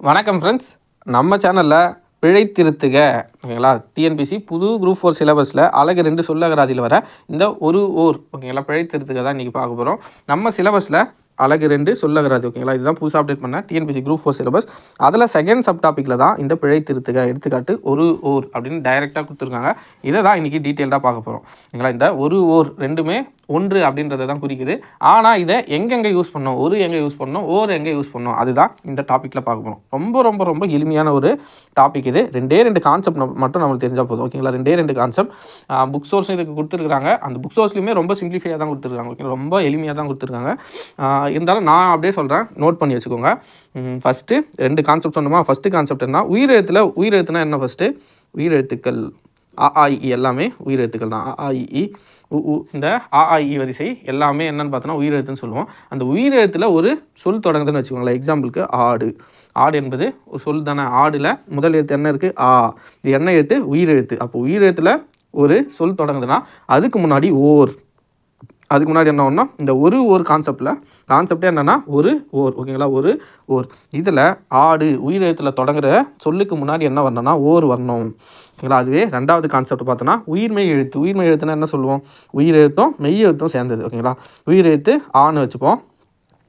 வணக்கம் ஃப்ரெண்ட்ஸ் நம்ம சேனலில் பிழை திருத்துக ஓகேங்களா டிஎன்பிசி புது குரூப் ஃபோர் சிலபஸில் அழகு ரெண்டு சொல்லகராதியில் வர இந்த ஒரு ஓர் ஓகேங்களா பிழை திருத்துக தான் இன்றைக்கி பார்க்க போகிறோம் நம்ம சிலபஸில் அழகு ரெண்டு சொல்லகராது ஓகேங்களா இதுதான் புதுசாக அப்டேட் பண்ண டிஎன்பிசி குரூப் ஃபோர் சிலபஸ் அதில் செகண்ட் சப் டாப்பிக்கில் தான் இந்த பிழை திருத்துக எடுத்துக்காட்டு ஒரு ஓர் அப்படின்னு டைரெக்டாக கொடுத்துருக்காங்க. இதை தான் இன்றைக்கி டீட்டெயில்டாக பார்க்க போகிறோம் ஓகேங்களா? இந்த ஒரு ஓர் ரெண்டுமே ஒன்று அப்படின்றத தான் குறிக்குது. ஆனால் இதை எங்கெங்கே யூஸ் பண்ணோம்? ஒரு எங்கே யூஸ் பண்ணோம்? ஓர் எங்கே யூஸ் பண்ணோம்? அதுதான் இந்த டாப்பிக்கில் பார்க்க போகிறோம் ரொம்ப ரொம்ப ரொம்ப எளிமையான ஒரு டாபிக் இது. ரெண்டே ரெண்டு கான்செப்ட் மட்டும் நம்மளுக்கு தெரிஞ்சால் போதும். ஓகேங்களா? ரெண்டே ரெண்டு கான்செப்ட் புக் சோர்ஸ் இதுக்கு கொடுத்துருக்காங்க அந்த புக் சோர்ஸ்லையுமே ரொம்ப சிம்பிளிஃபையாக தான் கொடுத்துருக்காங்க. ஓகே ரொம்ப எளிமையாக தான் கொடுத்துருக்காங்க. இருந்தாலும் நான் அப்படியே சொல்கிறேன் நோட் பண்ணி வச்சுக்கோங்க. ஃபஸ்ட்டு ரெண்டு கான்செப்ட் சொன்னோமா? ஃபஸ்ட்டு கான்செப்ட் என்ன? உயிரெழுத்தில் உயிரெழுத்துனா என்ன ஃபஸ்ட்டு உயிரெழுத்துக்கள். அஆஇ எல்லாமே உயிரெழுத்துக்கள் தான். அஆஇ உ உ இந்த அஆஇ வரிசை எல்லாமே என்னன்னு பார்த்தோன்னா உயிரெழுத்துன்னு சொல்லுவோம். அந்த உயிரெழுத்தில் ஒரு சொல் தொடங்குதுன்னு வச்சுக்கோங்களேன். எக்ஸாம்பிளுக்கு ஆடு. ஆடு என்பது ஒரு சொல் தானே. ஆடில் முதல் எழுத்து என்ன இருக்குது ஆ. இது என்ன எழுத்து? உயிரெழுத்து. அப்போ உயிரெழுத்தில் ஒரு சொல் தொடங்குதுன்னா அதுக்கு முன்னாடி ஓர். அதுக்கு முன்னாடி என்ன ஒன்றா இந்த ஒரு ஒரு கான்செப்டில் கான்செப்டே என்னென்னா ஒரு ஓர் ஓகேங்களா ஒரு ஓர். இதில் ஆடு உயிரெழுத்தில் தொடங்குற சொல்லுக்கு முன்னாடி என்ன வரணும்னா ஓர் வரணும். ஓகேங்களா அதுவே ரெண்டாவது கான்செப்ட் பார்த்தோன்னா உயிர்மெய் எழுத்து. உயிர்மெய் எழுத்துனா என்ன சொல்லுவோம்? உயிரெழுத்தும் மெய் எழுத்தும் சேர்ந்தது ஓகேங்களா உயிரெழுத்து ஆன்னு வச்சுப்போம்.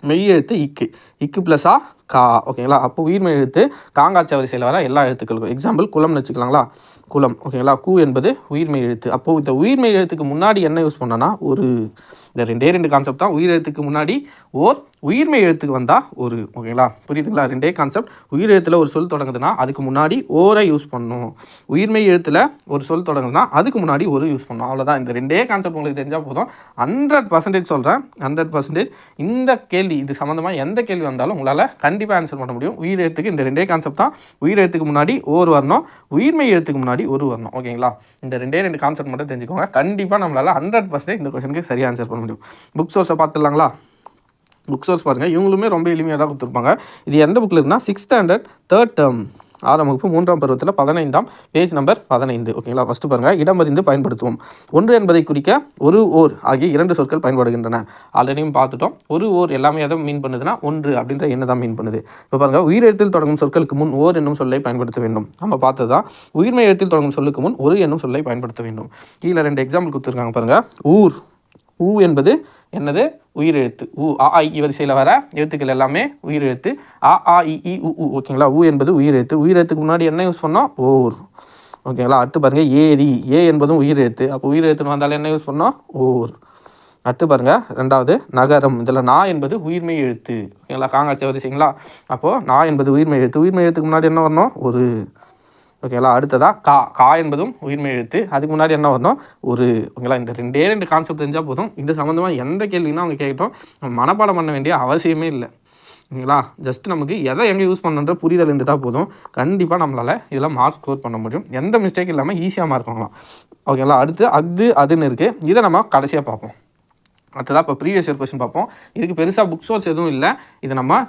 மெய் எழுத்து இக்கு. இக்கு ப்ளஸ்ஸா கா. ஓகேங்களா அப்போ உயிர்மெய் எழுத்து காங்காச்ச வரிசையில் வர எல்லா எழுத்துக்களுக்கும். எக்ஸாம்பிள் குளம்னு வச்சுக்கலாங்களா? குலம் ஓகேங்களா? கூ என்பது உயிர்மெய் எழுத்து. அப்போது இந்த உயிர்மெய் எழுத்துக்கு முன்னாடி என்ன யூஸ் பண்ணோன்னா ஒரு இந்த ரெண்டே ரெண்டு கான்செப்ட் தான் உயிரெழுத்துக்கு முன்னாடி ஓர் உயிர்மெய் எழுத்துக்கு வந்தால் ஒரு ஓகேங்களா? புரியுதுங்களா? ரெண்டே கான்செப்ட் உயிர் எழுத்தில் ஒரு சொல் தொடங்குதுன்னா அதுக்கு முன்னாடி ஓரை யூஸ் பண்ணும். உயிர்மெய் எழுத்தில் ஒரு சொல் தொடங்குதுன்னா அதுக்கு முன்னாடி ஒரு யூஸ் பண்ணணும் அவ்வளோதான் இந்த ரெண்டே கான்செப்ட் உங்களுக்கு தெரிஞ்சால் போதும். ஹண்ட்ரட் பர்சன்டேஜ் சொல்கிறேன் ஹண்ட்ரட் பர்சன்டேஜ் இந்த கேள்வி இது சம்மந்தமாக எந்த கேள்வி வந்தாலும் உங்களால் கண்டிப்பாக ஆன்சர் பண்ண முடியும். உயிர் எழுத்துக்கு இந்த ரெண்டே கான்செப்ட் தான். உயிர் எழுத்துக்கு முன்னாடி ஓர் வரணும். உயிர்மை எழுத்துக்கு முன்னாடி ஒரு வரணும். ஓகேங்களா? இந்த ரெண்டே ரெண்டு கான்செப்ட் மட்டும் தெரிஞ்சுக்கோங்க. கண்டிப்பாக நம்மளால் ஹண்ட்ரட் பர்சன்டேஜ் இந்த கொஸ்டினுக்கு சரியாக ஆன்சர் பண்ணணும் முடியும். புக் சோர்ஸை பார்த்துடலாங்களா? புக் சோர்ஸ் பாருங்கள் இவங்களுமே ரொம்ப எளிமையாக தான் கொடுத்துருப்பாங்க. இது எந்த புக்கில் இருக்குன்னா சிக்ஸ் ஸ்டாண்டர்ட் தேர்ட் டேர்ம் ஆறாம் வகுப்பு மூன்றாம் பருவத்தில் பதினைந்தாம் பேஜ் நம்பர் பதினைந்து. ஓகேங்களா ஃபஸ்ட்டு பாருங்கள் இடமறிந்து பயன்படுத்துவோம். ஒன்று என்பதை குறிக்க ஒரு ஓர் ஆகிய இரண்டு சொற்கள் பயன்படுகின்றன. ஆல்ரெடியும் பார்த்துட்டோம். ஒரு ஓர் எல்லாமே எதை மீன் பண்ணுதுன்னா ஒன்று அப்படின்ற என்ன தான் மீன் பண்ணுது. இப்போ பாருங்கள் உயிரெழுத்தில் தொடங்கும் சொற்களுக்கு முன் ஓர் என்னும் சொல்லை பயன்படுத்த வேண்டும். நம்ம பார்த்தது தான் உயிர்மை எழுத்தில் தொடங்கும் சொல்லுக்கு முன் ஒரு என்னும் சொல்லை பயன்படுத்த வேண்டும். கீழே ரெண்டு எக்ஸாம்பிள் கொடுத்துருக்காங்க பாருங்கள் ஊர். ஊ என்பது என்னது? உயிரெழுத்து. உ ஆ ஆ இ வரிசையில் வர எழுத்துக்கள் எல்லாமே உயிரெழுத்து. ஆ ஆ இ இ உ உ. ஓகேங்களா ஊ என்பது உயிரெழுத்து. உயிரெழுத்துக்கு முன்னாடி என்ன யூஸ் பண்ணோம்? ஓர். ஓகேங்களா அடுத்து பாருங்கள் ஏரி. ஏ என்பதும் உயிரெழுத்து. அப்போ உயிரெழுத்துன்னு வந்தாலும் என்ன யூஸ் பண்ணோம்? ஓர். அடுத்து பாருங்கள் ரெண்டாவது நகரம். இதில் நா என்பது உயிர்மெய் எழுத்து. ஓகேங்களா காங்காட்சி வரிசைங்களா அப்போது நா என்பது உயிர்மெய் எழுத்து. உயிர்மெய் எழுத்துக்கு முன்னாடி என்ன வரணும்? ஒரு. ஓகேங்களா அடுத்ததா கா. கா என்பதும் உயிர்மெய் எழுத்து. அதுக்கு முன்னாடி என்ன வந்தோம்? ஒரு ஓகேங்களா இந்த ரெண்டே ரெண்டு கான்செப்ட் தெரிஞ்சால் போதும். இது சம்மந்தமாக எந்த கேள்வினா அவங்க கேட்கட்டும் மனப்பாடம் பண்ண வேண்டிய அவசியமே இல்லை. ஓகேங்களா ஜஸ்ட் நமக்கு எதை எங்கே யூஸ் பண்ணுன்ற புரிதல் இருந்துட்டால் போதும். கண்டிப்பாக நம்மளால் இதில் மார்க் ஸ்கோர் பண்ண முடியும். எந்த மிஸ்டேக் இல்லாமல் ஈஸியாக மார்க் வாங்கலாம். ஓகேங்களா அடுத்து அது அதுன்னு இருக்குது இதை நம்ம கடைசியாக பார்ப்போம். அடுத்ததாக இப்போ ப்ரீவியஸ் இயர் கொஸ்டின் பார்ப்போம். இதுக்கு பெருசாக புக் சோர்ஸ் எதுவும் இல்லை. இது நம்ம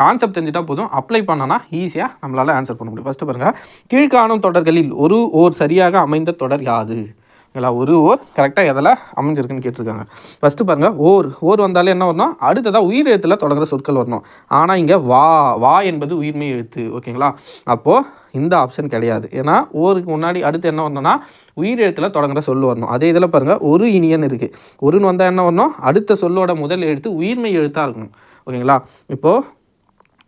கான்செப்ட் தெரிஞ்சுட்டா போதும். அப்ளை பண்ணனா ஈஸியாக நம்மளால் ஆன்சர் பண்ண முடியும். ஃபஸ்ட்டு பாருங்கள் கீழ்காணும் தொடர்களில் ஒரு ஓர் சரியாக அமைந்த தொடர் யாது? இல்லை ஒரு ஓர் கரெக்டாக எதில் அமைஞ்சிருக்குன்னு கேட்டிருக்காங்க. ஃபஸ்ட்டு பாருங்கள் ஓர். ஓர் வந்தாலே என்ன வரணும்? அடுத்ததாக உயிர் எழுத்தில் தொடங்குற சொற்கள் வரணும். ஆனால் இங்கே வா வா என்பது உயிர்மெய் எழுத்து. ஓகேங்களா அப்போது இந்த ஆப்ஷன் கிடையாது. ஏன்னா ஓருக்கு முன்னாடி அடுத்து என்ன வரணும்னா உயிர் எழுத்தில் தொடங்குற சொல் வரணும் அதே இதில் பாருங்கள் ஒரு இனியன் இருக்குது ஒருன்னு வந்தால் என்ன வரணும் அடுத்த சொல்லோட முதல் எழுத்து உயிர்மெய் எழுத்தாக இருக்கணும். ஓகேங்களா? இப்போது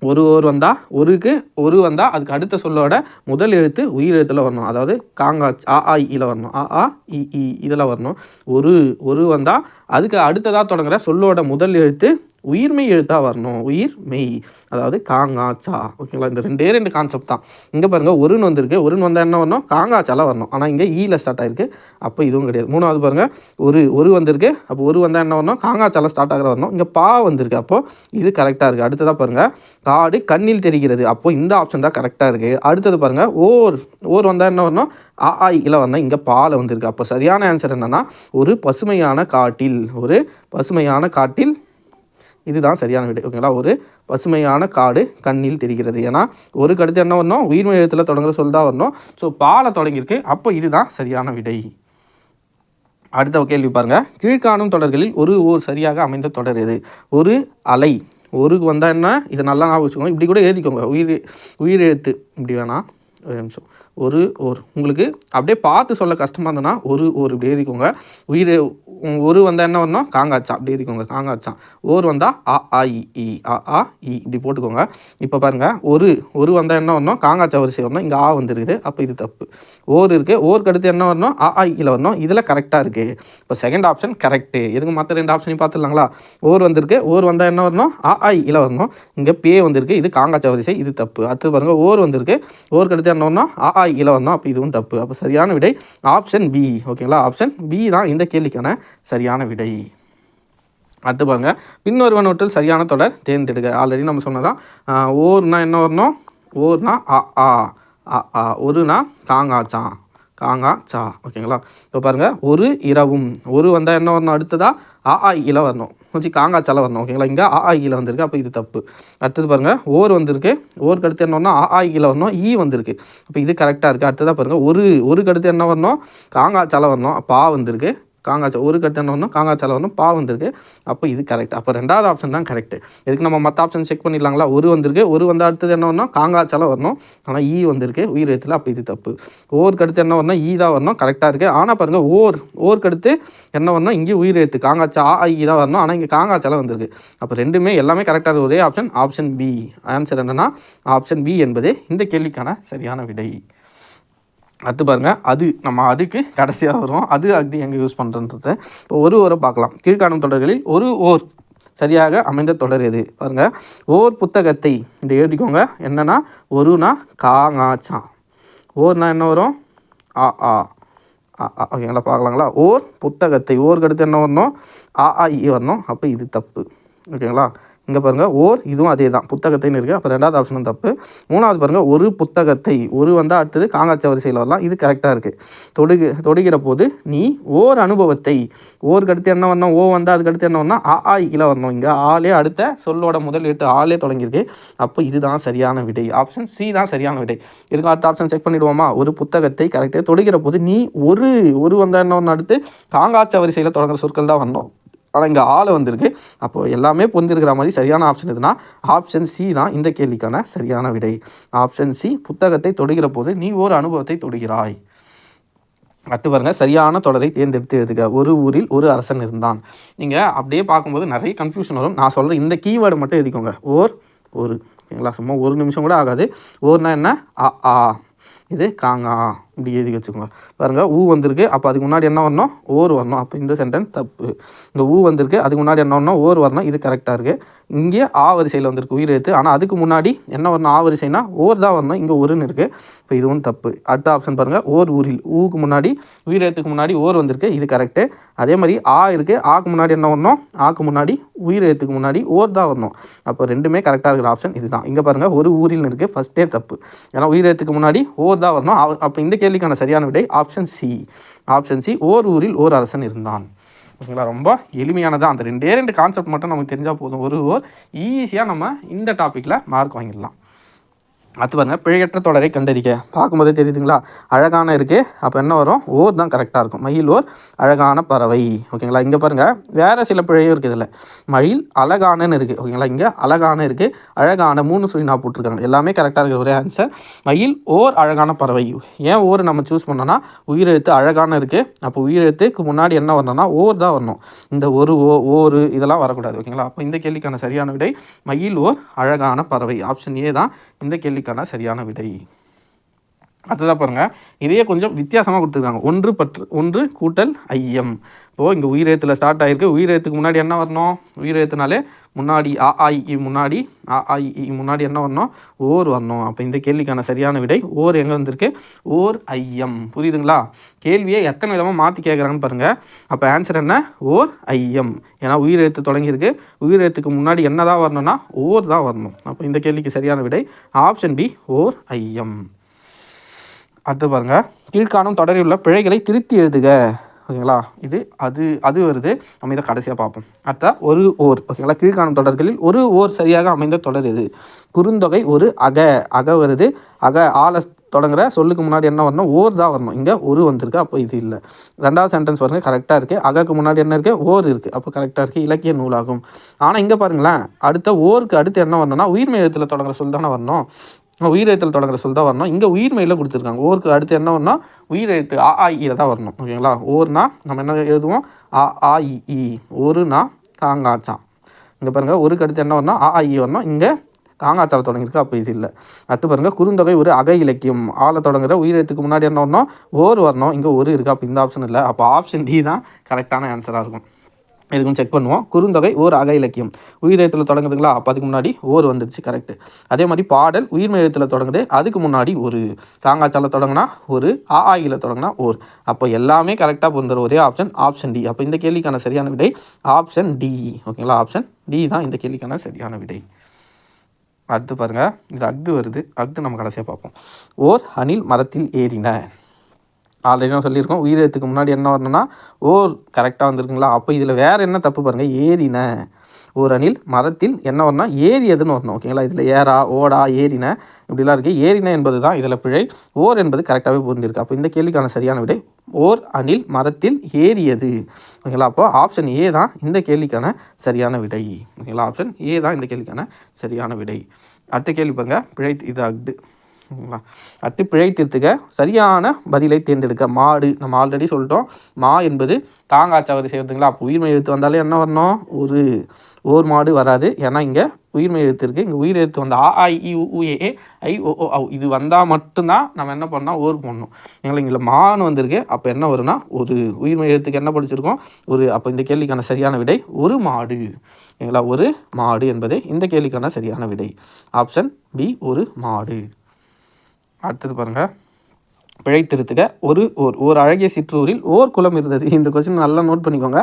ஒரு ஒரு வந்தால் ஒருக்கு ஒரு வந்தால் அதுக்கு அடுத்த சொல்லோட முதல் எழுத்து உயிர் எழுத்தில் வரணும். அதாவது காங்கா ஆ ஆ இல வரணும். ஆ ஆ இ இ இதில் வரணும். ஒரு ஒரு வந்தால் அதுக்கு அடுத்ததாக தொடங்குற சொல்லோட முதல் எழுத்து உயிர் மெய் எழுத்தாக வரணும். உயிர் மெய். அதாவது காங்கா சா. ஓகேங்களா இந்த ரெண்டே ரெண்டு கான்செப்ட் தான். இங்கே பாருங்கள் ஒருன்னு வந்திருக்கு. ஒருன்னு வந்தால் என்ன வரணும்? காங்காச்சாலாம் வரணும். ஆனால் இங்கே ஈல e ஸ்டார்ட் ஆகிருக்கு அப்போ இதுவும் கிடையாது. மூணாவது பாருங்கள் ஒரு ஒரு வந்திருக்கு. அப்போ ஒரு வந்தால் என்ன வரணும்? காங்காச்சால ஸ்டார்ட் ஆகிற வரணும். இங்கே பா வந்திருக்கு. அப்போது இது கரெக்டாக இருக்குது அடுத்ததாக பாருங்கள் காடு கண்ணில் தெரிகிறது. அப்போது இந்த ஆப்ஷன் தான் கரெக்டாக இருக்குது அடுத்தது பாருங்கள் ஓர் ஓர் வந்தால் என்ன வரணும்? ஆ ஆ இல வரணும். இங்கே பால் வந்திருக்கு. அப்போ சரியான ஆன்சர் என்னென்னா ஒரு பசுமையான காட்டில் ஒரு பசுமையான காட்டில் இதுதான் சரியான விடை. ஓகேங்களா ஒரு பசுமையான காடு கண்ணில் தெரிகிறது. ஏன்னா ஒரு கடுத்து என்ன வரணும்? உயிர்மை எழுத்தில் தொடங்குற சொல் தான் வரணும். ஸோ பாலை தொடங்கியிருக்கு. அப்போ இதுதான் சரியான விடை. அடுத்த கேள்வி பாருங்கள் கீழ்காணும் தொடர்களில் ஒரு ஓர் சரியாக அமைந்த தொடர் எது? ஒரு அலை. ஒரு வந்தால் என்ன? இதை நல்லா ஞாபகம் வச்சுக்கோங்க. இப்படி கூட எழுதிக்கோங்க. உயிர் உயிர் எழுத்து இப்படி வேணாம் ஒரு நிமிஷம். ஒரு ஒரு. உங்களுக்கு அப்படியே பார்த்து சொல்ல கஷ்டமாக இருந்ததுன்னா ஒரு ஒரு இப்படி எழுதிக்கோங்க. உயிர் ஒரு வந்தால் என்ன வரணும் காங்காச்சா அப்படி எழுதிக்கோங்க. காங்காச்சான் ஓர் வந்தால் ஆ ஆ இ இ ஆ ஆ இ இப்படி போட்டுக்கோங்க. இப்போ பாருங்கள் ஒரு ஒரு வந்தால் என்ன வரணும் காங்காச்சா வரிசை வரணும் இங்கே ஆ வந்துருக்குது. அப்போ இது தப்பு. ஓர் இருக்குது ஓருக்கு அடுத்து என்ன வரணும் ஆ ஆ இல வரணும் இதில் கரெக்டாக இருக்குது இப்போ செகண்ட் ஆப்ஷன் கரெக்டு எதுக்கு மற்ற ரெண்டு ஆப்ஷனையும் பார்த்துடலாங்களா? ஓர் வந்திருக்கு. ஓர் வந்தால் என்ன வரணும் ஆ ஆ இல வரணும் இங்கே பே வந்திருக்கு. இது காங்காச்சா வரிசை. இது தப்பு. அடுத்து பாருங்கள் ஓர் வந்திருக்கு. ஓருக்கு அடுத்து என்ன வரணும் ஆ ஆ இல வரணும் அப்போ இதுவும் தப்பு. அப்போ சரியான விடை ஆப்ஷன் பி ஓகேங்களா ஆப்ஷன் பி தான் இந்த கேள்விக்கான சரியான விடை. அடுத்து பாருங்க. பின்வருவனவற்றில் சரியான தொடர் தேர்ந்தெடுக்க ஆல்ரெடி நம்ம சொன்னதான் ஓர்னா என்ன வரணும்? ஓர்னா அ ஆ. அ ஆ. ஒருனா காங்காச்சான் காங்கா சா. ஓகேங்களா இப்போ பாருங்கள் ஒரு இரவும். ஒரு வந்தால் என்ன வரணும்? அடுத்ததாக ஆ ஆ இல வரணும். கொஞ்சம் காங்காச்சால வரணும். ஓகேங்களா இங்கே ஆ ஆ இல வந்திருக்கு. அப்போ இது தப்பு. அடுத்தது பாருங்கள் ஓர் வந்திருக்கு. ஓருக்கு அடுத்து என்ன வரணும்? ஆ ஆ இல வரணும். ஈ வந்திருக்கு. அப்போ இது கரெக்டாக இருக்குது அடுத்ததாக பாருங்கள் ஒரு ஒருக்கு அடுத்து என்ன வரணும்? காங்காச்சால வரணும். பா வந்திருக்கு. காங்காச்சா ஒரு கட்டு என்ன வரணும் காங்காச்சால வரணும் பா வந்திருக்கு. அப்போ இது கரெக்ட் அப்போ ரெண்டாவது ஆப்ஷன் தான் கரெக்ட் எதுக்கு நம்ம மற்ற ஆப்ஷன் செக் பண்ணிடலாங்களா? ஒரு வந்திருக்கு ஒரு வந்து அடுத்தது என்ன வரணும் காங்காச்சால வரணும் ஆனால் ஈ e வந்திருக்கு. உயிர் எழுத்துல அப்போ இது தப்பு. ஓருக்கு அடுத்து என்ன வரணும் ஈ e தான் வரணும் கரெக்டாக இருக்குது ஆனால் பாருங்கள் ஓர் ஓருக்கு அடுத்து என்ன வரணும் இங்கே உயிர் எழுத்து. காங்காச்சா ஆ ஈ தான் வரணும் ஆனால் இங்கே காங்காச்சால வந்திருக்கு. அப்போ ரெண்டுமே எல்லாமே கரெக்டாக இருக்குது ஒரே ஆப்ஷன் ஆப்ஷன் பி ஆன்சர் என்னென்னா ஆப்ஷன் பி என்பது இந்த கேள்விக்கான சரியான விடை. அடுத்து பாருங்கள் அது நம்ம அதுக்கு கடைசியாக வரும் அது அது எங்கே யூஸ் பண்ணுறன்றது இப்போ ஒரு ஓரை பார்க்கலாம். கீழ்காணும் தொடர்களில் ஒரு ஓர் சரியாக அமைந்த தொடர் எது? பாருங்க ஓர் புத்தகத்தை இந்த எழுதிக்கோங்க. என்னென்னா ஒருனா காங்காச்சான் ஓர்னா என்ன வரும்? ஆ ஆ. ஆ ஆ. ஓகேங்களா பார்க்கலாங்களா? ஓர் புத்தகத்தை ஓருக்கு அடுத்து என்ன வரணும்? ஆ ஆ இ வரணும். அப்போ இது தப்பு. ஓகேங்களா? இங்கே பாருங்கள் ஓர் இதுவும் அதே தான் புத்தகத்தைன்னு இருக்குது அப்போ ரெண்டாவது ஆப்ஷனும் தப்பு. மூணாவது பாருங்கள் ஒரு புத்தகத்தை ஒரு வந்தால் அடுத்தது காங்காட்சி வரிசையில் வரலாம். இது கரெக்டாக இருக்குது தொடுகு தொடுகிற போது நீ ஓர் அனுபவத்தை ஓருக்கு அடுத்து என்ன வரணும்? ஓ வந்தால் அதுக்கு அடுத்து என்ன வரணும் ஆ ஆ கீழே வரணும். இங்கே ஆளே அடுத்த சொல்லோட முதல் எழுத்து ஆளே தொடங்கியிருக்கு. அப்போ இதுதான் சரியான விடை. ஆப்ஷன் சி தான் சரியான விடை. இதுக்கு அடுத்த ஆப்ஷன் செக் பண்ணிடுவோமா? ஒரு புத்தகத்தை கரெக்டாக தொடுகிற போது நீ ஒரு ஒரு வந்தால் என்ன ஒன்று அடுத்து? காங்காட்சி வரிசையில் தொடங்குற சொற்கள் தான் வரணும். ஆனால் இங்கே ஆள் வந்திருக்கு. அப்போ எல்லாமே பொந்திருக்கிற மாதிரி சரியான ஆப்ஷன் எதுனா ஆப்ஷன் சி தான் இந்த கேள்விக்கான சரியான விடை. ஆப்ஷன் சி புத்தகத்தை தொடுகிற போது நீ ஒரு அனுபவத்தை தொடுகிறாய். அடுத்து பாருங்கள் சரியான தொடரை தேர்ந்தெடுத்து எழுதுக. ஒரு ஊரில் ஒரு அரசன் இருந்தான். நீங்கள் அப்படியே பார்க்கும்போது நிறைய கன்ஃபியூஷன் வரும். நான் சொல்கிற இந்த கீவேர்டு மட்டும் எழுதிக்கோங்க. ஓர் ஒரு. ஓகேங்களா சும்மா ஒரு நிமிஷம் கூட ஆகாது. ஓர்னா என்ன? ஆ ஆ. இது காங்கா இப்படி எழுதி வச்சுக்கோங்க. பாருங்கள் ஊ வந்திருக்கு அப்போ அதுக்கு முன்னாடி என்ன வரணும்? ஓர் வரணும். அப்போ இந்த சென்டென்ஸ் தப்பு. இந்த ஊ வந்திருக்கு அதுக்கு முன்னாடி என்ன வரணும்? ஓர் வரணும். இது கரெக்டாக இருக்குது இங்கே ஆ வரிசையில் வந்திருக்கு உயிரெழுத்து ஆனால் அதுக்கு முன்னாடி என்ன வரணும்? ஆ வரிசைனா ஓர் தான் வரணும். இங்கே ஒருன்னு இருக்குது இப்போ இதுவும் தப்பு. அடுத்த ஆப்ஷன் பாருங்கள் ஓர் ஊரில். ஊக்கு முன்னாடி உயிரெழுத்துக்கு முன்னாடி ஓர் வந்திருக்கு. இது கரெக்டு அதே மாதிரி ஆ இருக்குது ஆக்கு முன்னாடி என்ன வரணும்? ஆக்கு முன்னாடி உயிரெழுத்துக்கு முன்னாடி ஓர் தான் வரணும். அப்போ ரெண்டுமே கரெக்டாக இருக்கிற ஆப்ஷன் இதுதான். இங்கே பாருங்கள் ஒரு ஊரில் இருக்குது ஃபஸ்ட்டே தப்பு. ஏன்னா உயிரெழுத்துக்கு முன்னாடி ஓர் தான் வரணும். அவ- அப்போ இந்த கேள்விக்கான சரியான விடை ஆப்ஷன் சி ஆப்ஷன் சி ஓர் ஊரில் ஓர் அரசன் இருந்தான். ஓகேங்களா? ரொம்ப எளிமையானது? அந்த ரெண்டே ரெண்டு கான்செப்ட் மட்டும் நமக்கு தெரிஞ்சால் போதும். ஒரு ஈஸியாக நம்ம இந்த டாப்பிக்கில் மார்க் வாங்கிடலாம். அடுத்து பாருங்கள் பிழையற்ற தொடரை கண்டறிக்க பார்க்கும்போதே தெரியுதுங்களா? அழகான இருக்குது அப்போ என்ன வரும்? ஓர் தான் கரெக்டாக இருக்கும். மயில் ஓர் அழகான பறவை. ஓகேங்களா? இங்கே பாருங்கள் வேறு சில பிழையும் இருக்குது இதில். மயில் அழகானன்னு இருக்குது ஓகேங்களா? இங்கே அழகான இருக்குது அழகான மூணு சொல்லி நான் போட்டிருக்காங்க. எல்லாமே கரெக்டாக இருக்கிற ஒரே ஆன்சர் மயில் ஓர் அழகான பறவை. ஏன் ஓர் நம்ம சூஸ் பண்ணோன்னா உயிரெழுத்து அழகான இருக்குது அப்போ உயிரெழுத்துக்கு முன்னாடி என்ன வரணும்னா ஓர் தான் வரணும். இந்த ஒரு ஓ ஓர் இதெல்லாம் வரக்கூடாது. ஓகேங்களா? அப்போ இந்த கேள்விக்கான சரியான விடை மயில் ஓர் அழகான பறவை. ஆப்ஷன் ஏ தான். இந்த கேள்வி கேள்விக்கான சரியான விடை. அடுத்ததாக பாருங்கள் இதையே கொஞ்சம் வித்தியாசமாக கொடுத்துருக்காங்க. ஒன்று பற்று ஒன்று கூட்டல் ஐயம். இப்போது இங்கே உயிரெழுத்தில் ஸ்டார்ட் ஆகிருக்கு உயிரெழுத்துக்கு முன்னாடி என்ன வரணும்? உயிரெழுத்துனாலே முன்னாடி ஆ ஆ இ முன்னாடி ஆ ஆ இ முன்னாடி என்ன வரணும்? ஓர் வரணும். அப்போ இந்த கேள்விக்கான சரியான விடை ஓர் எங்கே வந்திருக்கு? ஓர் ஐயம். புரியுதுங்களா? கேள்வியை எத்தனை விதமாக மாற்றி கேட்குறாங்கன்னு பாருங்கள் அப்போ ஆன்சர் என்ன? ஓர் ஐயம். ஏன்னா உயிரெழுத்து தொடங்கியிருக்கு. உயிரெழுத்துக்கு முன்னாடி என்ன தான் வரணும்னா ஓர் தான் வரணும். அப்போ இந்த கேள்விக்கு சரியான விடை. ஆப்ஷன் பி ஓர் ஐயம். அடுத்து பாருங்கள் கீழ்காணும் தொடரில் உள்ள பிழைகளை திருத்தி எழுதுக. ஓகேங்களா? இது அது அது வருது. நம்ம இதை கடைசியாக பார்ப்போம். அடுத்த ஒரு ஓர். ஓகேங்களா? கீழ்காணும் தொடர்களில் ஒரு ஓர் சரியாக அமைந்த தொடர் இது குறுந்தொகை ஒரு அக. அக வருது. அக ஆல தொடங்குற சொல்லுக்கு முன்னாடி என்ன வரணும்? ஓர் தான் வரணும். இங்கே ஒரு வந்திருக்கு அப்போ இது இல்லை. ரெண்டாவது சென்டென்ஸ் பாருங்கள் கரெக்டாக இருக்குது அகக்கு முன்னாடி என்ன இருக்குது ஓர் இருக்குது அப்போ கரெக்டாக இருக்குது இலக்கிய நூலாகும். ஆனால் இங்கே பாருங்களேன். அடுத்த ஓருக்கு அடுத்து என்ன வரணும்னா உயிர்மை எழுத்தில் தொடங்குற சொல் தானே வரணும். உயிரெழுத்தில் தொடங்குற சொல் தான் வரணும். இங்கே உயிர்மையில் கொடுத்துருக்காங்க. ஓருக்கு அடுத்து என்ன வரணும் உயிரெழுத்து ஆ ஆ இயில் தான் வரணும். ஓகேங்களா? ஓர்னா நம்ம என்ன எழுதுவோம்? ஆ ஆ இ ஒருனா காங்காச்சான் இங்கே பாருங்கள் ஒருக்கு அடுத்து என்ன வரணும் ஆ ஆ இ வரணும். இங்கே காங்காச்சால தொடங்கியிருக்கு அப்போ இது இல்லை. அடுத்து பாருங்கள் குறுந்தொகை ஒரு அக இலக்கியம். ஆளை தொடங்குற உயிரெழுத்துக்கு முன்னாடி என்ன வரணும்? ஓர் வரணும். இங்கே ஒரு இருக்குது அப்போ இந்த ஆப்ஷன் இல்லை. அப்போ ஆப்ஷன் டி தான் கரெக்டான ஆன்சராக இருக்கும். எதுக்கும் செக் பண்ணுவோம். குறுந்தொகை ஓர் அக இலக்கியம். உயிரெழுத்தில் தொடங்குதுங்களா? அப்போ அதுக்கு முன்னாடி ஓர் வந்துருச்சு கரெக்ட் அதே மாதிரி பாடல் உயிர்மை எழுத்தில் தொடங்குது அதுக்கு முன்னாடி ஒரு. காங்காச்சால தொடங்கினா ஒரு ஆ ஆகியில் தொடங்கினா ஓர். அப்போ எல்லாமே கரெக்டாக பொருந்துற ஒரே ஆப்ஷன் ஆப்ஷன் டி அப்போ இந்த கேள்விக்கான சரியான விடை ஆப்ஷன் டி ஓகேங்களா ஆப்ஷன் டி தான் இந்த கேள்விக்கான சரியான விடை. அடுத்து பாருங்கள் இது அக்து வருது. அக்து நம்ம கடைசியாக பார்ப்போம். ஓர் அணில் மரத்தில் ஏறின. ஆல்ரெடி நான் சொல்லியிருக்கோம். உயிரெழுத்துக்கு முன்னாடி என்ன வரணும்னா ஓர் கரெக்டாக வந்திருக்குங்களா? அப்போ இதில் வேறு என்ன தப்பு பாருங்கள் ஏறின ஒரு அணில் மரத்தில் என்ன வரணும்னா ஏறியதுன்னு வரணும். ஓகேங்களா இதில் ஏறா ஓடா ஏறின இப்படிலாம் இருக்குது ஏறின என்பது தான் இதில் பிழை. ஓர் என்பது கரெக்டாகவே புரிஞ்சிருக்கு. அப்போ இந்த கேள்விக்கான சரியான விடை ஓர் அணில் மரத்தில் ஏறியது. ஓகேங்களா அப்போ ஆப்ஷன் ஏ தான் இந்த கேள்விக்கான சரியான விடை. ஓகேங்களா ஆப்ஷன் ஏ தான் இந்த கேள்விக்கான சரியான விடை. அடுத்த கேள்வி பாருங்க. பிழை இது அக்டு அடுத்து பிழை தீர்த்துக்க சரியான பதிலை தேர்ந்தெடுக்க. மாடு நம்ம ஆல்ரெடி சொல்லிட்டோம். மா என்பது தாங்காச்சவரி செய்கிறதுங்களா அப்போ உயிர்மை எழுத்து வந்தாலே என்ன வரணும்? ஒரு ஓர் மாடு வராது. ஏன்னா இங்கே உயிர்மை எழுத்து இருக்குது இங்கே உயிர் எழுத்து வந்து ஆ ஆ இ உ உ, ஐ ஓ ஓ இது வந்தால் மட்டும்தான் நம்ம என்ன பண்ணால் ஓர் போடணும். எங்களுக்கு இங்கே மான்னு வந்திருக்கு. அப்போ என்ன வரும்னா ஒரு உயிர்மை எழுத்துக்கு என்ன படிச்சிருக்கோம்? ஒரு அப்போ இந்த கேள்விக்கான சரியான விடை ஒரு மாடு. எங்களா ஒரு மாடு என்பதே இந்த கேள்விக்கான சரியான விடை. ஆப்ஷன் பி ஒரு மாடு. அடுத்தது பாருங்கள் பிழைத்திருத்துக ஒரு ஓர் ஒரு அழகிய சிற்றூரில் ஓர் குளம் இருந்தது. இந்த கொஸ்டின் நல்லா நோட் பண்ணிக்கோங்க.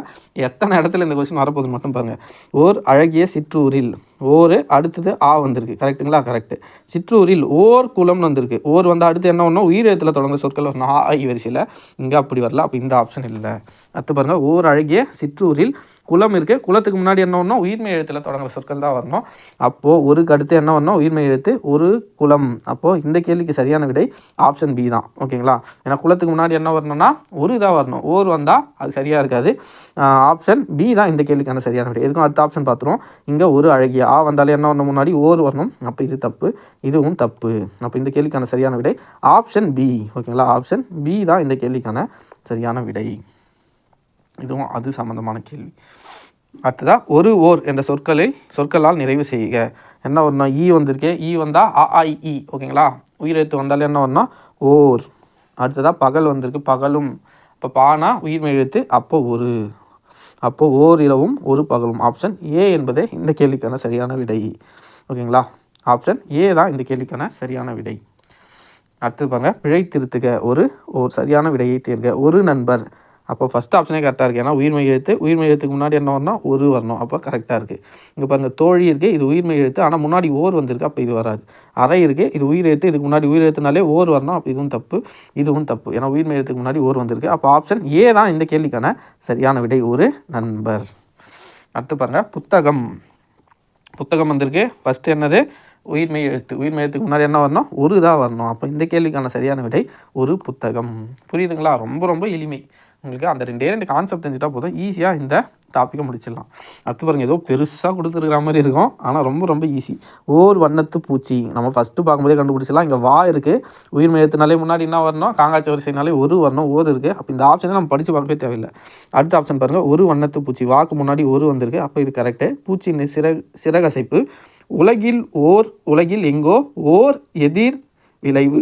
எத்தனை இடத்துல இந்த கொஸ்டின் வரப்போகுது மட்டும் பாருங்கள் ஓர் அழகிய சிற்றூரில் ஓர் அடுத்தது ஆ வந்திருக்கு. கரெக்ட்டுங்களா கரெக்ட் சிற்றூரில் ஓர் குளம்னு வந்திருக்கு. ஓர் வந்து அடுத்து என்ன ஒன்றும் உயிரெழுத்தில் தொடங்க சொற்கள் வரணும் ஆ வரிசையில். இங்கே அப்படி வரல. அப்போ இந்த ஆப்ஷன் இல்லை. அடுத்து பாருங்கள் ஓர் அழகிய சிற்றூரில் குளம் இருக்குது குளத்துக்கு முன்னாடி என்ன வரணும் உயிர்மை எழுத்தில் தொடங்குற சொற்கள் தான் வரணும் அப்போது ஒருக்கு அடுத்து என்ன வரணும் உயிர்மை எழுத்து ஒரு குளம். அப்போது இந்த கேள்விக்கு சரியான விடை ஆப்ஷன் பி தான். ஓகேங்களா? ஏன்னா குளத்துக்கு முன்னாடி என்ன வரணும்னா ஒரு இதாக வரணும். ஓர் வந்தால் அது சரியாக இருக்காது. ஆப்ஷன் பி தான் இந்த கேள்விக்கான சரியான விடை. எதுக்கும் அடுத்த ஆப்ஷன் பார்த்துருவோம் இங்கே ஒரு அழகிய ஆ வந்தாலே என்ன வரணும் முன்னாடி ஓர் வரணும். அப்போ இது தப்பு இதுவும் தப்பு. அப்போ இந்த கேள்விக்கான சரியான விடை ஆப்ஷன் பி ஓகேங்களா? ஆப்ஷன் பி தான் இந்த கேள்விக்கான சரியான விடை. இதுவும் அது சம்மந்தமான கேள்வி. அடுத்ததாக ஒரு ஓர் என்ற சொற்களை சொற்களால் நிறைவு செய்க. என்ன வரணும் ஈ வந்திருக்கே. ஈ வந்தால் அ ஆ இ, ஓகேங்களா? உயிரெழுத்து வந்தாலே என்ன வரணும் ஓர். அடுத்ததாக பகல் வந்திருக்கு. பகலும். இப்போ பானா உயிர் எழுத்து அப்போ ஒரு. அப்போ ஓர் இரவும் ஒரு பகலும். ஆப்ஷன் ஏ என்பதே இந்த கேள்விக்கான சரியான விடை. ஓகேங்களா? ஆப்ஷன் ஏ தான் இந்த கேள்விக்கான சரியான விடை. அடுத்து பாருங்கள் பிழை திருத்துக. ஒரு ஒரு சரியான விடையை தேர்க. ஒரு நண்பர். அப்போ ஃபஸ்ட் ஆப்ஷனே கரெக்டாக இருக்குது ஏன்னா உயிர்மை எழுத்து உயிர்மை எழுத்துக்கு முன்னாடி என்ன வரணும் ஒரு வரணும். அப்போ கரெக்டாக இருக்குது இங்கே பாருங்க தோழி இருக்குது இது உயிர்மை எழுத்து. ஆனால் முன்னாடி ஓர் வந்திருக்கு அப்போ இது வராது. அறை இருக்குது இது உயிர் எழுத்து இதுக்கு முன்னாடி உயிர் எழுத்துனாலே ஓர் வரணும் அப்போ இதுவும் தப்பு இதுவும் தப்பு. ஏன்னா உயிர்மை எழுத்துக்கு முன்னாடி ஓர் வந்திருக்கு. அப்போ ஆப்ஷன் ஏ தான் இந்த கேள்விக்கான சரியான விடை ஒரு நண்பர். அடுத்து பாருங்கள் புத்தகம். புத்தகம் வந்திருக்கு. ஃபஸ்ட்டு என்னது? உயிர்மெய் எழுத்து. உயிர்மெய் எழுத்துக்கு முன்னாடி என்ன வரணும்? ஒரு தான் வரணும். அப்போ இந்த கேள்விக்கான சரியான விடை ஒரு புத்தகம். புரியுதுங்களா? ரொம்ப ரொம்ப எளிமை. உங்களுக்கு அந்த ரெண்டே ரெண்டு கான்செப்ட் தெரிஞ்சிட்டா போதும். ஈஸியாக இந்த டாப்பிக்கை முடிச்சிடலாம். அடுத்து பாருங்கள் ஏதோ பெருசாக கொடுத்துருக்கிற மாதிரி இருக்கும். ஆனால் ரொம்ப ரொம்ப ஈஸி ஓர் வண்ணத்து பூச்சி. நம்ம ஃபஸ்ட்டு பார்க்கும்போதே கண்டுபிடிச்சிடலாம். இங்கே வா இருக்குது உயிர் மையத்தினாலே முன்னாடி என்ன வரணும்? காங்காட்சி வரிசைனாலே ஒரு வரணும் ஓர் இருக்குது அப்போ இந்த ஆப்ஷனை நம்ம படித்து பார்க்கவே தேவையில்லை. அடுத்த ஆப்ஷன் பாருங்கள் ஒரு வண்ணத்து பூச்சி. வாக்கு முன்னாடி ஒரு வந்திருக்கு. அப்போ இது கரெக்டு பூச்சியின் சிற சிறகசைப்பு. உலகில் ஓர் உலகில் எங்கோ ஓர் எதிர் விளைவு.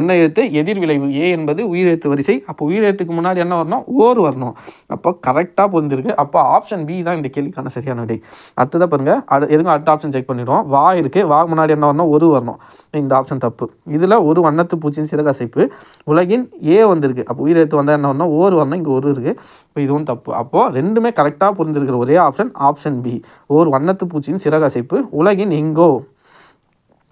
என்ன எழுத்து எதிர் விளைவு ஏ என்பது உயிரெழுத்து வரிசை. அப்போ உயிரெழுத்துக்கு முன்னாடி என்ன வரணும்? ஓர் வரணும். அப்போ கரெக்டாக புரிஞ்சிருக்கு. அப்போ ஆப்ஷன் பி தான் இந்த கேள்விக்கான சரியான விடை. அடுத்ததாக பாருங்க. அடு எதுக்கும் அடுத்த ஆப்ஷன் செக் பண்ணிடுவோம் வா இருக்குது வா முன்னாடி என்ன வரணும்? ஒரு வரணும். இந்த ஆப்ஷன் தப்பு. இதில் ஒரு வண்ணத்து பூச்சியின் சிறகசைப்பு உலகின் ஏ வந்திருக்கு. அப்போ உயிரெழுத்து வந்தால் என்ன வரணும்? ஓர் வரணும். இங்கே ஒரு இருக்குது இப்போ இதுவும் தப்பு. அப்போது ரெண்டுமே கரெக்டாக புரிஞ்சிருக்கிற ஒரே ஆப்ஷன் ஆப்ஷன் பி ஓர் வண்ணத்து பூச்சியின் சிறகசைப்பு உலகின் எங்கோ?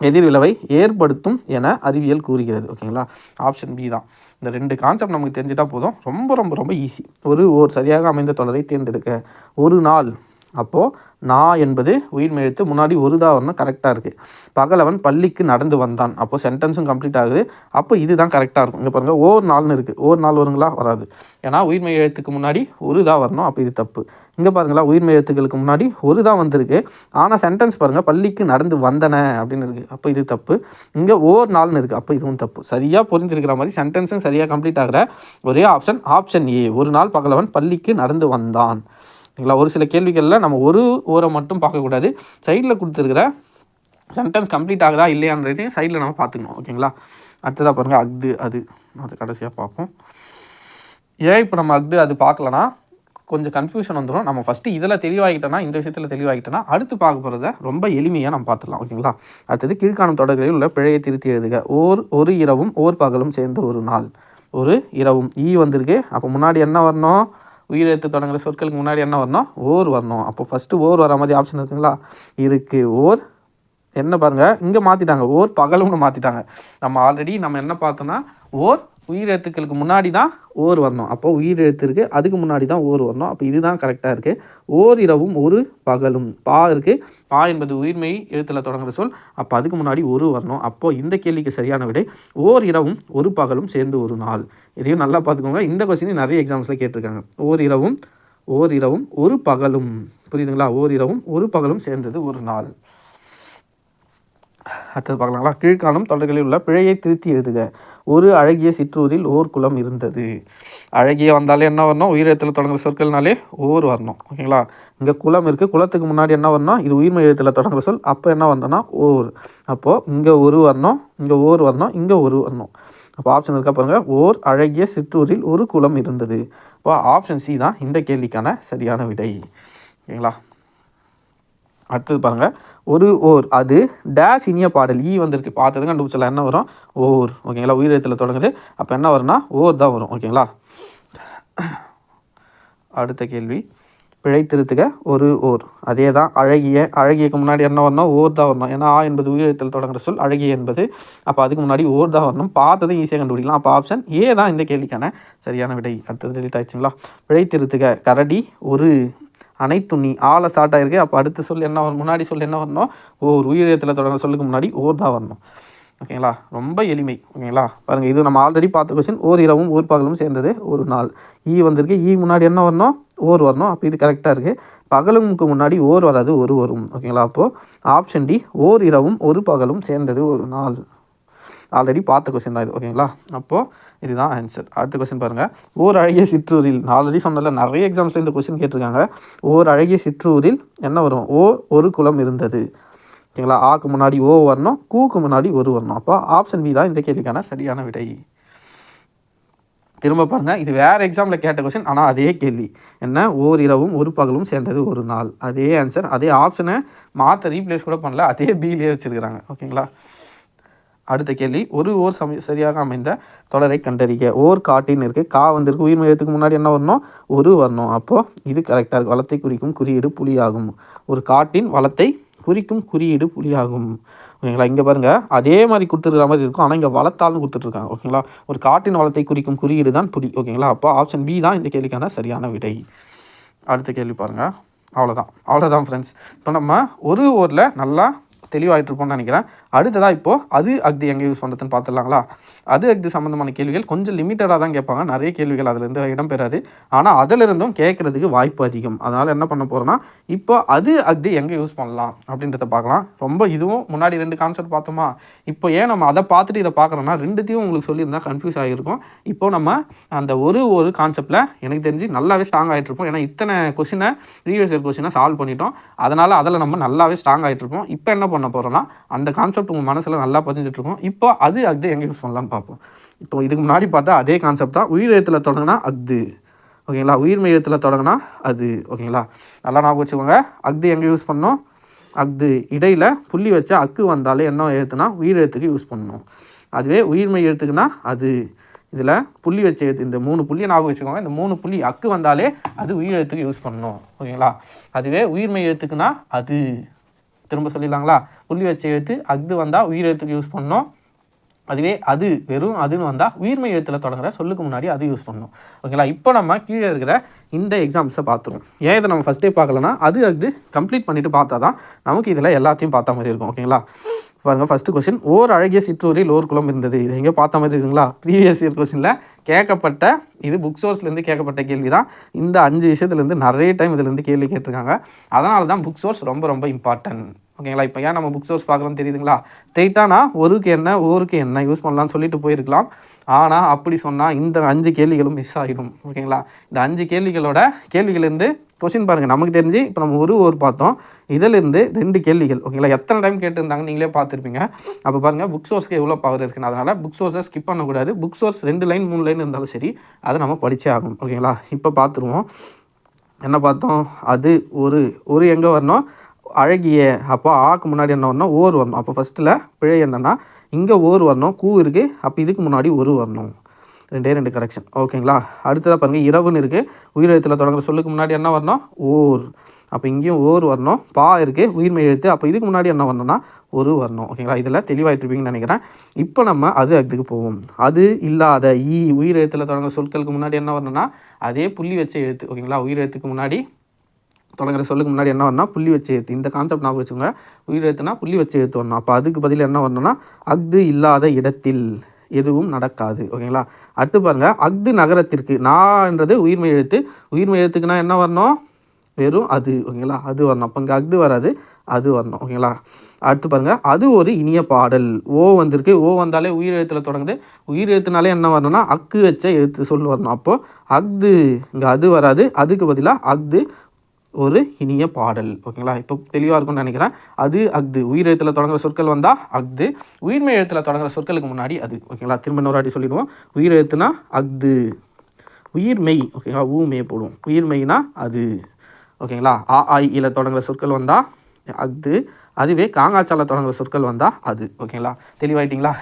எதிர்விளைவை ஏற்படுத்தும் என அறிவியல் கூறுகிறது. ஓகேங்களா ஆப்ஷன் பி தான். இந்த ரெண்டு கான்செப்ட் நமக்கு தெரிஞ்சிட்டா போதும். ரொம்ப ரொம்ப ரொம்ப ஈஸி ஒரு ஓர் சரியாக அமைந்த தொடரை தேர்ந்தெடுக்க. ஒரு நாள். அப்போது நான் என்பது உயிர் எழுத்து முன்னாடி ஒரு தான் கரெக்டாக இருக்குது பகலவன் பள்ளிக்கு நடந்து வந்தான். அப்போது சென்டென்ஸும் கம்ப்ளீட் ஆகுது. அப்போ இதுதான் கரெக்டாக இருக்கும். இங்கே பாருங்கள் ஓர் நாள்னு இருக்குது ஓர் நாள் வருங்களா? வராது. ஏன்னா உயிர்மை எழுத்துக்கு முன்னாடி ஒரு தான் வரணும் அப்போ இது தப்பு. இங்கே பாருங்களா உயிர் எழுத்துக்களுக்கு முன்னாடி ஒரு தான் வந்திருக்கு. ஆனால் சென்டென்ஸ் பாருங்கள் பள்ளிக்கு நடந்து வந்தன அப்படின்னு இருக்குது அப்போ இது தப்பு. இங்கே ஓர் நாள்னு இருக்குது அப்போ இதுவும் தப்பு. சரியாக புரிஞ்சிருக்கிற மாதிரி சென்டென்ஸும் சரியாக கம்ப்ளீட் ஆகிற ஒரே ஆப்ஷன் ஆப்ஷன் ஏ ஒரு நாள் பகலவன் பள்ளிக்கு நடந்து வந்தான். சரிங்களா? ஒரு சில கேள்விகளில் நம்ம ஒரு ஓரை மட்டும் பார்க்கக்கூடாது சைடில் கொடுத்துருக்கிற சென்டென்ஸ் கம்ப்ளீட் ஆகுதா இல்லையான்றதையும் சைடில் நம்ம பார்த்துக்கணும். ஓகேங்களா? அடுத்ததாக பாருங்கள் அஃது அது. அது கடைசியாக பார்ப்போம். ஏன் இப்போ நம்ம அஃது அது பார்க்கலனா கொஞ்சம் கன்ஃபியூஷன் வந்துடும் நம்ம ஃபஸ்ட்டு இதில் தெளிவாகிட்டோன்னா இந்த விஷயத்தில் தெளிவாகிட்டோன்னா அடுத்து பார்க்க போகிறத ரொம்ப எளிமையாக நம்ம பார்த்துடலாம் ஓகேங்களா? அடுத்தது கீழ்காணும் தொடர்களில் உள்ள பிழையை திருத்தி எழுதுக. ஓர் ஒரு இரவும் ஓர் பகலும் சேர்ந்த ஒரு நாள். ஒரு இரவும் ஈ வந்திருக்கு. அப்போ முன்னாடி என்ன வரணும்? உயிரெழுத்து தொடங்குற சொற்களுக்கு முன்னாடி என்ன வரணும்? ஓர் வரணும். அப்போ ஃபஸ்ட்டு ஓர் வர மாதிரி ஆப்ஷன் இருக்குங்களா? இருக்குது ஓர் என்ன பாருங்கள் இங்கே மாற்றிட்டாங்க ஓர் பகலும்னு மாற்றிட்டாங்க நம்ம ஆல்ரெடி நம்ம என்ன பார்த்தோன்னா ஓர் உயிரெழுத்துக்களுக்கு முன்னாடி தான் ஓர் வரணும். அப்போ உயிரெழுத்து இருக்குது அதுக்கு முன்னாடி தான் ஓர் வரணும். அப்போ இதுதான் கரெக்டாக இருக்குது ஓர் இரவும் ஒரு பகலும். பா இருக்குது பா என்பது உயிர்மை எழுத்தில் தொடங்குற சொல். அப்போ அதுக்கு முன்னாடி ஒரு வரணும். அப்போது இந்த கேள்விக்கு சரியான விடை ஓர் இரவும் ஒரு பகலும் சேர்ந்து ஒரு நாள். இதையும் நல்லா பார்த்துக்கோங்க. இந்த கொஸ்டின் நிறைய எக்ஸாம்ஸில் கேட்டிருக்காங்க. ஓர் இரவும் ஓர் இரவும் ஒரு பகலும். புரியுதுங்களா? ஓர் இரவும் ஒரு பகலும் சேர்ந்தது ஒரு நாள். அடுத்தது பார்க்கலாங்களா? கீழ்காணும் தொடர்களில் உள்ள பிழையை திருத்தி எழுதுக. ஒரு அழகிய சிற்றூரில் ஓர் குளம் இருந்தது. அழகிய வந்தாலே என்ன வரணும்? உயிரெழுத்தில் தொடங்குற சொற்கள்னாலே ஓர் வரணும். ஓகேங்களா? இங்கே குளம் இருக்குது குளத்துக்கு முன்னாடி என்ன வரணும்? இது உயிர்மை எழுத்தில் தொடங்குற சொல். அப்போ என்ன வரணும்னா ஓர். அப்போது இங்கே ஒரு வரணும் இங்கே ஓர் வரணும் இங்கே ஒரு வரணும். அப்போ ஆப்ஷன் இருக்கா பாருங்கள் ஓர் அழகிய சிற்றூரில் ஒரு குளம் இருந்தது. அப்போ ஆப்ஷன் சி தான் இந்த கேள்விக்கான சரியான விடை. ஓகேங்களா? அடுத்தது பாருங்கள் ஒரு ஓர் அது டேஷ் இனிய பாடல் ஈ வந்திருக்கு. பார்த்தது கண்டுபிடிச்சல என்ன வரும்? ஓர். ஓகேங்களா? உயிரெழுத்தில் தொடங்குது. அப்போ என்ன வரும்னா ஓர் தான் வரும். ஓகேங்களா? அடுத்த கேள்வி. பிழை திருத்துக ஒரு ஓர். அதே தான். அழகிய அழகியக்கு முன்னாடி என்ன வரணும்? ஓர் தான் வரணும். ஏன்னா ஆ என்பது உயிரிழத்தில் தொடங்குற சொல் அழகிய என்பது. அப்போ அதுக்கு முன்னாடி ஓர் தான் வரணும். பார்த்ததும் ஈஸியாக கண்டுபிடிக்கலாம். அப்போ ஆப்ஷன் ஏ தான் இந்த கேள்விக்கான சரியான விடை. அடுத்தது டெலிட் ஆயிடுச்சுங்களா? பிழை திருத்துக கரடி ஒரு. அனைத்துண்ணி ஆளை ஸ்டார்ட் ஆகிருக்கு அப்போ அடுத்த சொல் என்ன வரும்? முன்னாடி சொல் என்ன வரணும்? ஒவ்வொரு உயிரிழத்தில் தொடங்குற சொல்லுக்கு முன்னாடி ஓர் தான் வரணும். ஓகேங்களா ரொம்ப எளிமை. ஓகேங்களா பாருங்கள் இது நம்ம ஆல்ரெடி பார்த்த கொஸ்டின் ஓர் இரவும் ஓர் பகலும் சேர்ந்தது ஒரு நாள். ஈ வந்திருக்கு. ஈ முன்னாடி என்ன வரணும்? ஓர் வரணும். அப்போ இது கரெக்டாக இருக்குது பகலுக்கு முன்னாடி ஓர் வராது ஒரு வரும். ஓகேங்களா அப்போது ஆப்ஷன் டி ஓர் இரவும் ஒரு பகலும் சேர்ந்தது ஒரு நாள். ஆல்ரெடி பார்த்த கொஸ்டின் தான் இது. ஓகேங்களா அப்போது இதுதான் ஆன்சர் அடுத்த கொஸ்டின் பாருங்கள் ஓர் அழகிய சிற்றூரில் நான் ஆல்ரெடி சொன்னதில்ல நிறைய எக்ஸாம்ஸில் இந்த கொஸ்டின் கேட்டிருக்காங்க. ஓர் அழகிய சிற்றூரில் என்ன வரும்? ஓ ஒரு குளம் இருந்தது. ஓகேங்களா? ஆக்கு முன்னாடி ஓ வரணும் கூக்கு முன்னாடி ஒரு வரணும். அப்போ ஆப்ஷன் பி தான் இந்த கேள்விக்கான சரியான விடை. திரும்ப பாருங்கள் இது வேறு எக்ஸாமில் கேட்ட கொஸ்டின் ஆனால் அதே கேள்வி. என்ன? ஓர் இரவும் ஒரு பகலும் சேர்ந்தது ஒரு நாள். அதே ஆன்சர் அதே ஆப்ஷனை மாற்ற ரீப்ளேஸ் கூட பண்ணல அதே பிலேயே வச்சுருக்கிறாங்க. ஓகேங்களா? அடுத்த கேள்வி ஒரு ஓர் சம சரியாக அமைந்த தொடரை கண்டறிக. ஓர் காட்டின்னு இருக்குது கா வந்திருக்கு. உயிர் மையத்துக்கு முன்னாடி என்ன வரணும்? ஒரு வரணும். அப்போது இது கரெக்டாக இருக்குது வளத்தை குறிக்கும் குறியீடு புலியாகும். ஒரு காட்டின் வளத்தை குறிக்கும் குறியீடு புலியாகும். ஓகேங்களா? இங்கே பாருங்கள் அதே மாதிரி கொடுத்துருக்கிற மாதிரி இருக்கும். ஆனால் இங்கே வளத்தாலும் கொடுத்துட்ருக்காங்க. ஓகேங்களா? ஒரு காட்டின் வளத்தை குறிக்கும் குறியீடு தான் புலி. ஓகேங்களா? அப்போ ஆப்ஷன் பி தான் இந்த கேள்விக்கான சரியான விடை. அடுத்த கேள்வி பாருங்கள் அவ்வளோதான் அவ்வளோதான் ஃப்ரெண்ட்ஸ் இப்போ நம்ம ஒரு ஊரில் நல்லா தெளிவாகிட்டு இருப்போம்னு நினைக்கிறேன். அடுத்ததாக இப்போது அது அக்தி எங்கே யூஸ் பண்ணுறதுன்னு பார்த்துடலாங்களா அது அக்தி சம்மந்தமான கேள்விகள் கொஞ்சம் லிமிட்டடாக தான் கேட்பாங்க. நிறைய கேள்விகள் அதுலேருந்து இடம்பெறாது. ஆனால் அதிலிருந்தும் கேட்குறதுக்கு வாய்ப்பு அதிகம். அதனால் என்ன பண்ண போகிறோன்னா இப்போ அது அக்தி எங்கே யூஸ் பண்ணலாம் அப்படின்றத பார்க்கலாம் ரொம்ப இதுவும் முன்னாடி ரெண்டு கான்செப்ட் பார்த்தோமா? இப்போ ஏன் நம்ம அதை பார்த்துட்டு இதை பார்க்குறோன்னா ரெண்டுத்தையும் உங்களுக்கு சொல்லியிருந்தா கன்ஃபியூஸ் ஆகிருக்கும் இப்போ நம்ம அந்த ஒரு ஒரு கான்செப்டில் எனக்கு தெரிஞ்சு நல்லாவே ஸ்ட்ராங் ஆகிட்டுருப்போம் ஏன்னா இத்தனை கொஷினை ப்ரீவியஸ் இயர் கொஷினை சால்வ் பண்ணிட்டோம். அதனால் அதில் நம்ம நல்லாவே ஸ்ட்ராங் ஆகிட்டு இருப்போம். இப்போ என்ன பண்ண போகிறோம்னா அந்த கான்செப்ட் உங்கள் மனசில் நல்லா பதிஞ்சிட்ருக்கும் இப்போ அது அக்து எங்கே யூஸ் பண்ணலாம்னு பார்ப்போம். இப்போ இதுக்கு முன்னாடி பார்த்தா அதே கான்செப்ட் தான். உயிர் எழுத்தில் தொடங்கினா அக்து ஓகேங்களா? உயிர் மையத்தில் தொடங்கினா அது. ஓகேங்களா? நல்லா ஞாபகம் வச்சுக்கோங்க. அக்து எங்கே யூஸ் பண்ணோம்? அக்து இடையில் புள்ளி வச்சா அக்கு வந்தாலே என்ன எழுத்துனா உயிர் எழுத்துக்கு யூஸ் பண்ணணும். அதுவே உயிர்மை எழுத்துக்குன்னா அது. இதில் புள்ளி வச்ச எழுத்து இந்த மூணு புள்ளியை ஞாபகம் வச்சுக்கோங்க. இந்த மூணு புள்ளி அக்கு வந்தாலே அது உயிர் எழுத்துக்கு யூஸ் பண்ணணும். ஓகேங்களா? அதுவே உயிர்மை எழுத்துக்குன்னா அது. திரும்ப சொல்லிடலாங்களா? புள்ளி வச்ச எழுத்து அஃது வந்தால் உயிர் எழுத்துக்கு யூஸ் பண்ணோம். அதுவே அது வெறும் அதுன்னு வந்தால் உயிர்மை எழுத்தில் தொடங்குற சொல்லுக்கு முன்னாடி அது யூஸ் பண்ணணும் ஓகேங்களா இப்போ நம்ம கீழே இருக்கிற இந்த எக்ஸாம்ஸை பார்த்துருவோம். ஏன் இதை நம்ம ஃபஸ்ட்டே பார்க்கலனா அது அது கம்ப்ளீட் பண்ணிவிட்டு பார்த்தா தான் நமக்கு இதில் எல்லாத்தையும் பார்த்த மாதிரி இருக்கும். ஓகேங்களா பாருங்கள் ஃபஸ்ட்டு கொஸ்டின் ஓர் அழகிய சிற்றூரில் ஓர் குளம் இருந்தது. இது எங்கே பார்த்த மாதிரி இருக்குங்களா? ப்ரீவியஸ் இயர் கொஸ்டினில் கேட்கப்பட்ட இது புக் சோர்ஸ்லேருந்து கேட்கப்பட்ட கேள்வி தான் இந்த அஞ்சு விஷயத்துலேருந்து நிறைய டைம் இதுலேருந்து கேள்வி கேட்டிருக்காங்க. அதனால தான் புக் சோர்ஸ் ரொம்ப ரொம்ப இம்பார்ட்டன்ட் ஓகேங்களா இப்போ ஏன் நம்ம புக் சோர்ஸ் பார்க்குறோம் தெரியுதுங்களா? ஸ்ட்ரெயிட்டாக நான் ஒருக்கு என்ன ஊருக்கு என்ன யூஸ் பண்ணலாம்னு சொல்லிட்டு போயிருக்கலாம். ஆனால் அப்படி சொன்னால் இந்த அஞ்சு கேள்விகளும் மிஸ் ஆகிடும் ஓகேங்களா இந்த அஞ்சு கேள்விகளோட கேள்விகள்லேருந்து கொஸ்டின் பாருங்கள் நமக்கு தெரிஞ்சு இப்போ நம்ம ஒரு ஒரு பார்த்தோம். இதிலிருந்து ரெண்டு கேள்விகள். ஓகேங்களா எத்தனை டைம் கேட்டிருந்தாங்க நீங்களே பார்த்துருப்பீங்க. அப்போ பாருங்கள் புக் சோர்ஸ்க்கு எவ்வளோ பவர் இருக்குன்னு. அதனால் புக் சோர்ஸை ஸ்கிப் பண்ணக்கூடாது. புக் சோர்ஸ் ரெண்டு லைன் மூணு லைன் இருந்தாலும் சரி அதை நம்ம படித்தே ஆகணும். ஓகேங்களா இப்போ பார்த்துருவோம் என்ன பார்த்தோம்? அது ஒரு ஒரு எங்கே வரணும்? அழகிய அப்போ ஆக்கு முன்னாடி என்ன வரணும்? ஓர் வரணும். அப்போ ஃபஸ்ட்டில் பிழை என்னென்னா இங்கே ஓர் வரணும் கூ இருக்குது அப்போ இதுக்கு முன்னாடி ஒரு வரணும். ரெண்டே ரெண்டு கரெக்ஷன் ஓகேங்களா அடுத்ததாக பாருங்கள் இரவுன்னு இருக்குது உயிரெழுத்தில் தொடங்குற சொல்லுக்கு முன்னாடி என்ன வரணும்? ஓர். அப்போ இங்கேயும் ஓர் வரணும். பா இருக்குது உயிர்மை எழுத்து. அப்போ இதுக்கு முன்னாடி என்ன வரணும்னா ஒரு வரணும். ஓகேங்களா இதில் தெளிவாயிட்டிருப்பீங்கன்னு நினைக்கிறேன். இப்போ நம்ம அது அதுக்கு போவோம். அது இல்லாத ஈ உயிர் எழுத்தில் தொடங்குற சொற்களுக்கு முன்னாடி என்ன வரணும்னா அதே புள்ளி வச்ச எழுத்து. ஓகேங்களா உயிர் எழுத்துக்கு முன்னாடி தொடங்குற சொல்லுக்கு முன்னாடி என்ன வரணும் புள்ளி வச்சு எழுத்து. இந்த கான்செப்ட் ஞாபகம் வச்சுக்கோங்க. உயிர் எழுத்துனா புள்ளி வச்சு எழுத்து வரணும். அப்போ அதுக்கு பதில் என்ன வரணும்னா அஃது இல்லாத இடத்தில். எதுவும் நடக்காது ஓகேங்களா? அடுத்து பாருங்கள் அஃது நகரத்திற்கு நான்ன்றது உயிர்மை எழுத்து. உயிர்மை எழுத்துக்குன்னா என்ன வரணும்? வெறும் அது ஓகேங்களா? அது வரணும். அப்போ இங்கே அஃது வராது அது வரணும் ஓகேங்களா? அடுத்து பாருங்க அது ஒரு இனிய பாடல். ஓ வந்திருக்கு. ஓ வந்தாலே உயிர் எழுத்தில் தொடங்குது. உயிர் எழுத்துனாலே என்ன வரணும்னா அக்கு வச்ச எழுத்து சொல் வரணும். அப்போது அஃது இங்கே அது வராது. அதுக்கு பதிலாக அஃது ஒரு இனிய பாடல் ஓகேங்களா இப்போ தெளிவாக இருக்கும்னு நினைக்கிறேன். அது அஃது. உயிர் எழுத்தில் தொடங்குற சொற்கள் வந்தால் அஃது. உயிர்மை எழுத்தில் தொடங்குற சொற்களுக்கு முன்னாடி அது ஓகேங்களா திரும்ப இன்னொரு சொல்லிடுவோம். உயிர் எழுத்துனா அஃது. உயிர்மெய் ஓகேங்களா ஊமே போடுவோம். உயிர்மெய்னா அது ஓகேங்களா ஆ ஆய் இல தொடங்குற சொற்கள் வந்தால் அஃது. அதுவே காங்காச்சால தொடங்குற சொற்கள் வந்தால் அது ஓகேங்களா தெளிவாயிட்டிங்களா?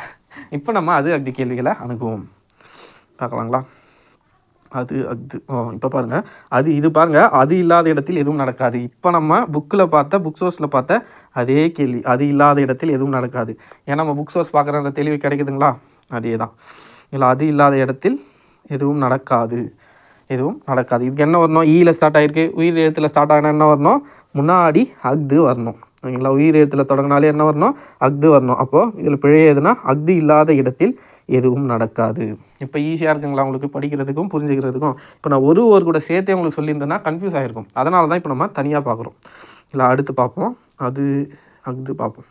இப்போ நம்ம அது அஃது கேள்விகளை அணுகுவோம். பார்க்கலாங்களா? அது அது ஓ இப்போ பாருங்கள் அது இது பாருங்கள் அது இல்லாத இடத்தில் எதுவும் நடக்காது. இப்போ நம்ம புக்கில் பார்த்த புக் சோர்ஸில் பார்த்த அதே கேள்வி. அது இல்லாத இடத்தில் எதுவும் நடக்காது. ஏன்னா நம்ம புக் சோர்ஸ் பார்க்குற தெளிவு கிடைக்குதுங்களா? அதே தான் இல்லை அது இல்லாத இடத்தில் எதுவும் நடக்காது. எதுவும் நடக்காது. இதுக்கு என்ன வரணும்? E ஈயில் ஸ்டார்ட் ஆகிருக்கு உயிர் எழுத்தில் ஸ்டார்ட் ஆகினா என்ன வரணும்? முன்னாடி அஃது வரணும். ஓகேங்களா? உயிர் எழுத்தில் தொடங்கினாலே என்ன வரணும்? அஃது வரணும். அப்போது இதில் பிழை எதுனா அஃது இல்லாத இடத்தில் எதுவும் நடக்காது. இப்போ ஈஸியாக இருக்குங்களா உங்களுக்கு? படிக்கிறதுக்கும் புரிஞ்சுக்கிறதுக்கும். இப்போ நான் ஒரு ஒரு கூட சேர்த்தே உங்களுக்கு சொல்லியிருந்தேன்னா கன்ஃபியூஸ் ஆகிருக்கும் அதனால தான் இப்போ நம்ம தனியாக பார்க்குறோம் இல்லை அடுத்து பார்ப்போம். அது அது பார்ப்போம்.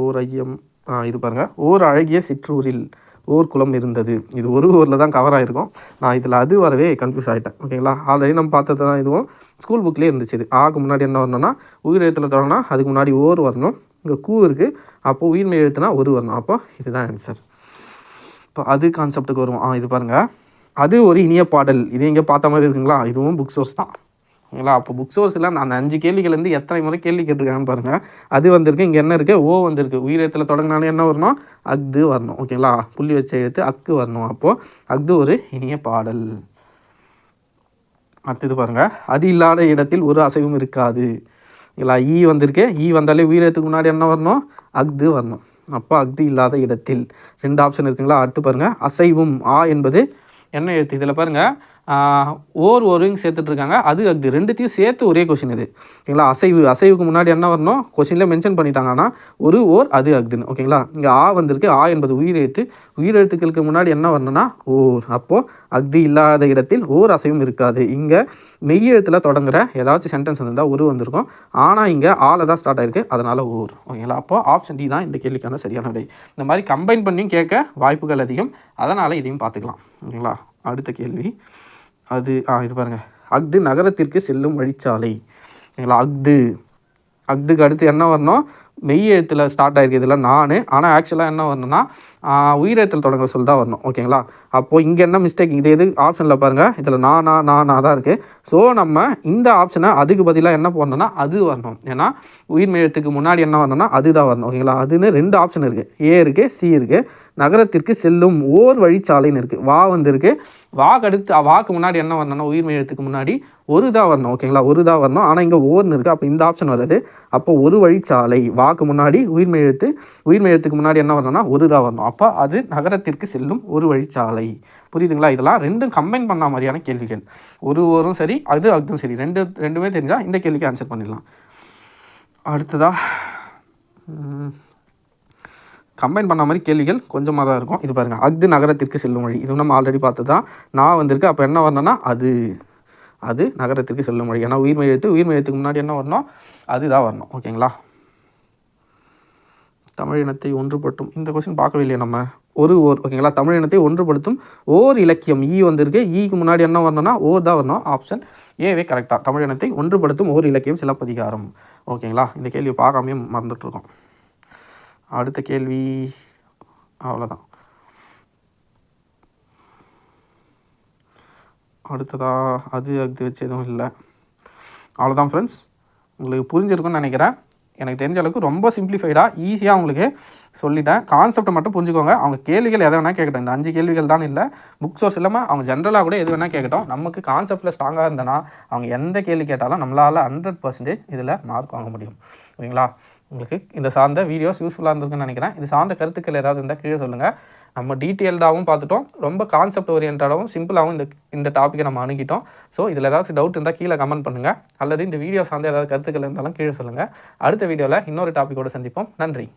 ஓர் ஐயம் இது பாருங்கள் ஓர் அழகிய சிற்றூரில் ஓர் குளம் இருந்தது. இது ஒரு ஊரில் தான் கவர் ஆகிருக்கும் நான் இதில் அது வரவே கன்ஃபியூஸ் ஆகிட்டேன் ஓகேங்களா ஆல்ரெடி நம்ம பார்த்தது தான் இதுவும் ஸ்கூல் புக்லேயே இருந்துச்சு இது. ஆக்கு முன்னாடி என்ன வரணும்னா உயிர் எழுத்தில் தொடங்கினா அதுக்கு முன்னாடி ஓர் வரணும். இங்கே கூ இருக்குது அப்போது உயிர்மை எழுத்துனா ஒரு வரணும். அப்போ இதுதான் ஆன்சர் இப்போ அது கான்செப்ட்டுக்கு வருவோம். ஆ இது பாருங்கள் அது ஒரு இனிய பாடல். இது எங்கே பார்த்த மாதிரி இருக்குங்களா? இதுவும் புக் சோர்ஸ் தான். ஓகேங்களா? அப்போ புக் சோர்ஸில் அந்த அஞ்சு கேள்விகள்லேருந்து எத்தனை முறை கேள்வி கேட்டிருக்காங்கன்னு பாருங்கள் அது வந்திருக்கு இங்கே என்ன இருக்குது ஓ வந்திருக்கு. உயிரத்தில் தொடங்கினாலே என்ன வரணும்? அஃது வரணும். ஓகேங்களா? புள்ளி வச்ச எழுத்து அக்கு வரணும். அப்போது அஃது ஒரு இனிய பாடல். அடுத்தது பாருங்கள் அது இல்லாத இடத்தில் ஒரு அசைவும் இருக்காது. இல்லை ஈ வந்திருக்கு. ஈ வந்தாலே உயிரத்துக்கு முன்னாடி என்ன வரணும்? அஃது வரணும். அப்போ அக்தி இல்லாத இடத்தில். ரெண்டு ஆப்ஷன் இருக்குங்களா? அடுத்து பாருங்கள் அசைவும் ஆ என்பது என்ன எழுத்து? இதில் பாருங்கள் ஓர் ஓரையும் சேர்த்துட்ருக்காங்க. அது அக்தி ரெண்டுத்தையும் சேர்த்து ஒரே கொஷின் இது. ஓகேங்களா? அசைவு. அசைவுக்கு முன்னாடி என்ன வரணும்? கொஷினில் மென்ஷன் பண்ணிட்டாங்கன்னா ஒரு ஓர் அது அக்துன்னு ஓகேங்களா? இங்கே ஆ வந்திருக்கு. ஆ என்பது உயிரெழுத்து உயிரெழுத்துக்களுக்கு முன்னாடி என்ன வரணும்னா ஓர். அப்போது அக்தி இல்லாத இடத்தில் ஓர் அசைவும் இருக்காது. இங்கே மெய்யெழுத்தில் தொடங்குற ஏதாச்சும் சென்டென்ஸ் இருந்தால் ஒரு வந்திருக்கும். ஆனால் இங்கே ஆளை தான் ஸ்டார்ட் ஆயிருக்கு. அதனால் ஓர். ஓகேங்களா? அப்போது ஆப்ஷன் டி தான் இந்த கேள்விக்கான சரியான விடை. இந்த மாதிரி கம்பைன் பண்ணியும் கேட்க வாய்ப்புகள் அதிகம். அதனால் இதையும் பார்த்துக்கலாம். ஓகேங்களா? அடுத்த கேள்வி. அது ஆ இது பாருங்கள் அஃது நகரத்திற்கு செல்லும் வழிச்சாலை. ஓகேங்களா? அஃது. அஃதுக்கு அடுத்து என்ன வரணும்? மெய் எழுத்தில் ஸ்டார்ட் ஆகிருக்கு இதில் நான் ஆனால் ஆக்சுவலாக என்ன வரணும்னா உயிரெழுத்தில் தொடங்குற சொல் தான் வரணும் ஓகேங்களா அப்போது இங்கே என்ன மிஸ்டேக் இது எது? ஆப்ஷனில் பாருங்கள் இதில் நானா நான் நான் நான் தான் இருக்குது ஸோ நம்ம இந்த ஆப்ஷனை அதுக்கு பதிலாக என்ன போடணும்னா அது வரணும். ஏன்னா உயிர் எழுத்துக்கு முன்னாடி என்ன வரணும்னா அது தான் வரணும் ஓகேங்களா அதுன்னு ரெண்டு ஆப்ஷன் இருக்குது ஏ இருக்குது சி இருக்குது நகரத்திற்கு செல்லும் ஓர் வழிச்சாலைன்னு இருக்குது வா வந்திருக்கு. வாக்கு அடுத்து வாக்கு முன்னாடி என்ன வரணும்னா உயிர்மை எழுத்துக்கு முன்னாடி ஒரு தான் வரணும் ஓகேங்களா ஒரு தான் வரணும். ஆனால் இங்கே ஓர்னு இருக்குது அப்போ இந்த ஆப்ஷன் வருது. அப்போ ஒரு வழிச்சாலை வாக்கு முன்னாடி உயிர்மெய் எழுத்து உயிர்மை எழுத்துக்கு முன்னாடி என்ன வரணும்னா ஒரு தான் வரணும். அப்போ அது நகரத்திற்கு செல்லும் ஒரு வழிச்சாலை. புரியுதுங்களா? இதெல்லாம் ரெண்டும் கம்பைன் பண்ண மாதிரியான கேள்விகள். ஒரு ஓரும் சரி அது அதுவும் சரி. ரெண்டு ரெண்டுமே தெரிஞ்சால் இந்த கேள்விக்கு ஆன்சர் பண்ணிடலாம். அடுத்ததா கம்பைன் பண்ண மாதிரி கேள்விகள் கொஞ்சமாக தான் இருக்கும். இது பாருங்கள் அஃது நகரத்திற்கு செல்லும் வழி. இது நம்ம ஆல்ரெடி பார்த்து தான் நான் வந்திருக்கு அப்போ என்ன வரணும்னா அது அது நகரத்திற்கு செல்லும் வழி. ஏன்னா உயிர்மை எழுத்து உயிர்மை எழுத்துக்கு முன்னாடி என்ன வரணும்? அதுதான் வரணும். ஓகேங்களா தமிழ் இனத்தை ஒன்றுபட்டும் இந்த கொஸ்டின் பார்க்கவே இல்லையா நம்ம. ஒரு ஓர் ஓகேங்களா தமிழ் இனத்தை ஒன்றுபடுத்தும் ஓர் இலக்கியம். ஈ வந்திருக்கு. E ஈக்கு முன்னாடி என்ன வரணும்னா ஓர் தான் வரணும். ஆப்ஷன் ஏவே கரெக்டாக தமிழ் இனத்தை ஒன்றுபடுத்தும் ஓர் இலக்கியம். சிலப்பதிகாரம். ஓகேங்களா இந்த கேள்வியை பார்க்காமே மறந்துட்டுருக்கோம் அடுத்த கேள்வி அவ்வளோதான் அடுத்ததா அது அது வச்சு எதுவும் இல்லை. அவ்வளோதான் ஃப்ரெண்ட்ஸ் உங்களுக்கு புரிஞ்சிருக்கும்னு நினைக்கிறேன். எனக்கு தெரிஞ்ச அளவுக்கு ரொம்ப சிம்பிளிஃபைடாக ஈஸியாக உங்களுக்கு சொல்லிட்டேன். கான்செப்டை மட்டும் புரிஞ்சுக்கோங்க. அவங்க கேள்விகள் எதை வேணால் கேட்கட்டும். இந்த அஞ்சு கேள்விகள் தான் இல்லை. புக் சோர்ஸ் இல்லாமல் அவங்க ஜென்ரலாக கூட எது வேணால் கேட்கட்டும். நமக்கு கான்செப்டில் ஸ்ட்ராங்காக இருந்தனா அவங்க எந்த கேள்வி கேட்டாலும் நம்மளால் ஹண்ட்ரட் பர்சன்டேஜ் இதில் மார்க் வாங்க முடியும். ஓகேங்களா உங்களுக்கு இந்த சார்ந்த வீடியோஸ் யூஸ்ஃபுல்லாக இருந்திருக்குன்னு நினைக்கிறேன். இது சார்ந்த கருத்துக்கள் ஏதாவது இருந்தால் கீழே சொல்லுங்கள் நம்ம டீட்டெயில்டாகவும் பார்த்துட்டோம். ரொம்ப கான்செப்ட் ஓரியன்டாகவும் சிம்பிளாகவும் இந்த இந்த டாப்பிக்கை நம்ம அணுகிட்டோம். ஸோ இதில் ஏதாச்சும் டவுட் இருந்தால் கீழே கமெண்ட் பண்ணுங்கள் அல்லது இந்த வீடியோ சார்ந்த ஏதாவது கருத்துக்கள் இருந்தாலும் கீழே சொல்லுங்கள் அடுத்த வீடியோவில் இன்னொரு டாப்பிக்கோடு சந்திப்போம். நன்றி.